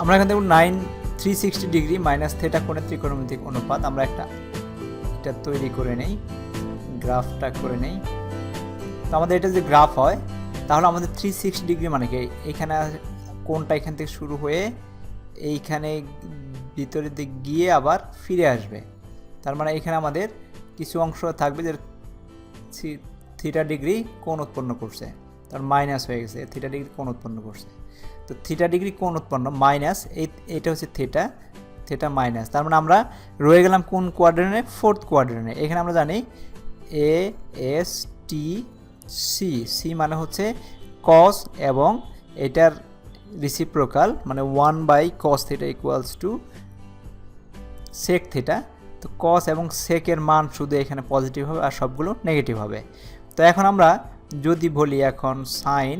আমরা এখান থেকে nine three sixty degree minus theta কোণের ত্রিকোণমিতিক অনুপাত আমরা একটা এটা তৈরি করে নেই, গ্রাফটা করে নেই। তো আমাদের এটা যদি গ্রাফ হয়, তাহলে আমাদের থ্রি সিক্সটি ডিগ্রি মানে কি? এইখানে কোনটা এখান থেকে শুরু হয়ে এইখানে ভিতরের দিক গিয়ে আবার ফিরে আসবে। তার মানে এখানে আমাদের কিছু অংশ থাকবে যে থিটা ডিগ্রি কোণ উৎপন্ন করছে। তার মাইনাস হয়ে গেছে থিটা ডিগ্রি কোণ উৎপন্ন করছে। তো থিটা ডিগ্রি কোণ উৎপন্ন মাইনাস এই, এটা হচ্ছে থিটা থিটা মাইনাস তার মানে আমরা রয়ে গেলাম কোন কোয়াড্রেনে ফোর্থ কোয়াড্রেনে এখানে আমরা জানি A S T C C মানে হচ্ছে কস এবং এটার রিসিপ্রোকাল মানে one by cos theta equals to sec theta তো কস এবং সেকের মান শুধু এখানে পজিটিভ হবে আর সবগুলো নেগেটিভ হবে। তো এখন আমরা যদি বলি এখন sine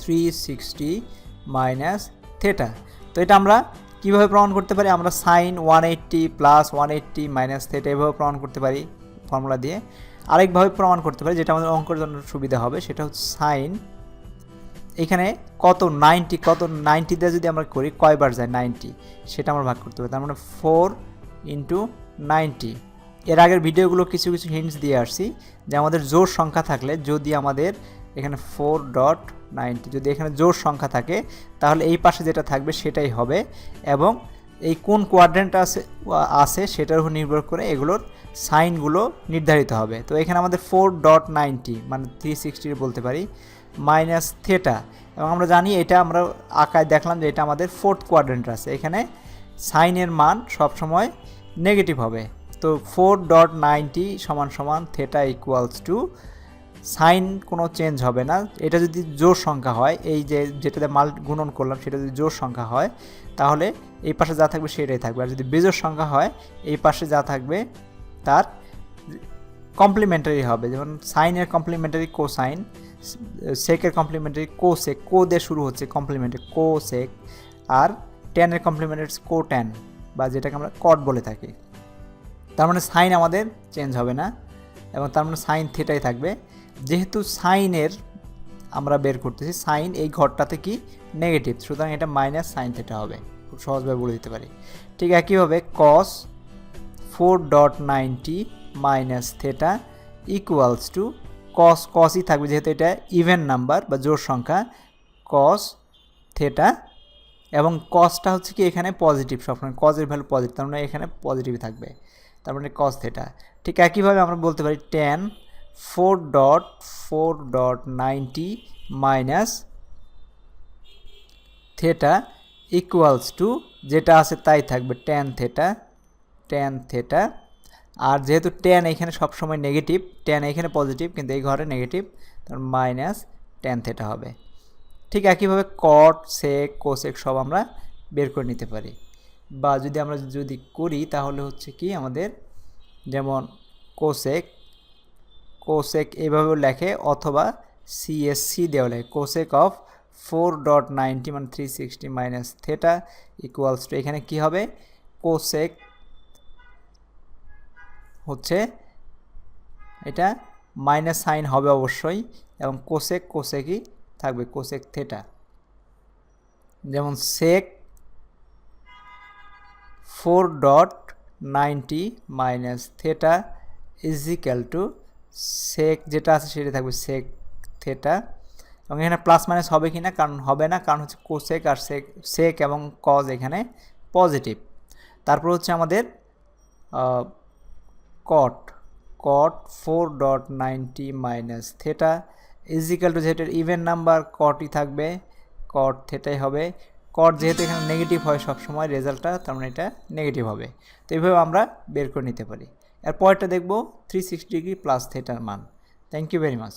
three sixty minus theta তো এটা আমরা কীভাবে প্রমাণ করতে পারি? আমরা sine one eighty plus one eighty minus theta এভাবে প্রমাণ করতে পারি ফর্মুলা দিয়ে। আরেকভাবে প্রমাণ করতে পারি যেটা আমাদের অঙ্কের জন্য সুবিধা হবে, সেটা হচ্ছে সাইন এখানে কত নাইনটি কত নাইনটি দিয়ে যদি আমরা করি, কয়বার যায় নাইনটি সেটা আমরা ভাগ করতে পারি। তার মানে ফোর ইন্টু নাইনটি এর আগের ভিডিওগুলো কিছু কিছু হিন্টস দিয়ে আসছি যে আমাদের জোর সংখ্যা থাকলে যদি আমাদের এখানে ফোর ডট নাইনটি যদি এখানে জোর সংখ্যা থাকে, তাহলে এই পাশে যেটা থাকবে সেটাই হবে এবং এই কোন কোয়াড্রেন্ট আছে আছে সেটার উপর নির্ভর করে এগুলোর সাইনগুলো নির্ধারিত হবে। তো এখানে আমাদের ফোর ডট নাইনটি মানে থ্রি সিক্সটি বলতে পারি মাইনাস থেটা এবং আমরা জানি এটা আমরা আঁকায় দেখলাম যে এটা আমাদের ফোর্থ কোয়াড্রেন্ট আছে। এখানে সাইনের মান সবসময় নেগেটিভ হবে। তো ফোর ডট নাইনটি সমান সমান থেটা ইকুয়ালস টু সাইন কোনো চেঞ্জ হবে না। এটা যদি জোর সংখ্যা হয়, এই যে যেটাতে মাল গুণন করলাম সেটা যদি জোর সংখ্যা হয়, তাহলে এই পাশে যা থাকবে সেটাই থাকবে। আর যদি বেজোর সংখ্যা হয়, এই পাশে যা থাকবে তার কমপ্লিমেন্টারি হবে। যেমন সাইনের কমপ্লিমেন্টারি কো সাইন সেকের কমপ্লিমেন্টারি কো সেক কো দিয়ে শুরু হচ্ছে কমপ্লিমেন্টারি কো সেক আর টেনের কমপ্লিমেন্টারি কো টেন বা যেটাকে আমরা কট বলে থাকি। তার মানে সাইন আমাদের চেঞ্জ হবে না এবং তার মানে সাইন থেটাই থাকবে। যেহেতু সাইনের আমরা বের করতেছি, সাইন এই ঘরটাতে কি নেগেটিভ, সুতরাং এটা মাইনাস সাইন থেটা হবে। খুব সহজভাবে বলে দিতে পারি। ঠিক একইভাবে cos four dot ninety minus theta equals to cos কসই থাকবে যেহেতু এটা ইভেন নাম্বার বা জোর সংখ্যা কস থেটা এবং কসটা হচ্ছে কি এখানে পজিটিভ সবসময় কজের ভ্যালু পজিটিভ তার মানে এখানে পজিটিভ থাকবে। তার মানে কস থেটা ঠিক একইভাবে আমরা বলতে পারি tan four dot four dot ninety minus theta equals to যেটা আছে তাই থাকবে টেন থেটা টেন থেটা আর যেহেতু টেন এখানে সবসময় নেগেটিভ টেন এখানে পজিটিভ কিন্তু এই ঘরে নেগেটিভ তার মাইনাস টেন থেটা হবে। ঠিক একইভাবে কট সেক কোসেক সব আমরা বের করে নিতে পারি। বা যদি আমরা যদি করি, তাহলে হচ্ছে কি আমাদের যেমন কোসেক কোসেক এভাবেও লেখে অথবা সিএসসি দেওয়া লেখে। Cosec of four dot ninety মানে three sixty minus theta equals two এখানে কী হবে? কোসেক হচ্ছে এটা মাইনাস সাইন হবে অবশ্যই এবং কোসেক কোসেকই থাকবে কোসেক থেটা যেমন sec four dot ninety minus theta equal two sec যেটা আছে সেটা থাকবে সেক থেটা এবং এখানে প্লাস মাইনাস হবে কি না কারণ হবে না, কারণ হচ্ছে কোসেক আর সেক সেক এবং কজ এখানে পজিটিভ তারপর হচ্ছে আমাদের cot cot four dot ninety minus theta equal two যেহেতু ইভেন নাম্বার কটই থাকবে কট থেটাই হবে। কট যেহেতু এখানে নেগেটিভ হয় সবসময়, রেজাল্টটা তার মানে এটা নেগেটিভ হবে। তো এইভাবে আমরা বের করে নিতে পারি। এর পরেরটা দেখব থ্রি সিক্সটি ডিগ্রি প্লাস থেটার মান। Thank you very much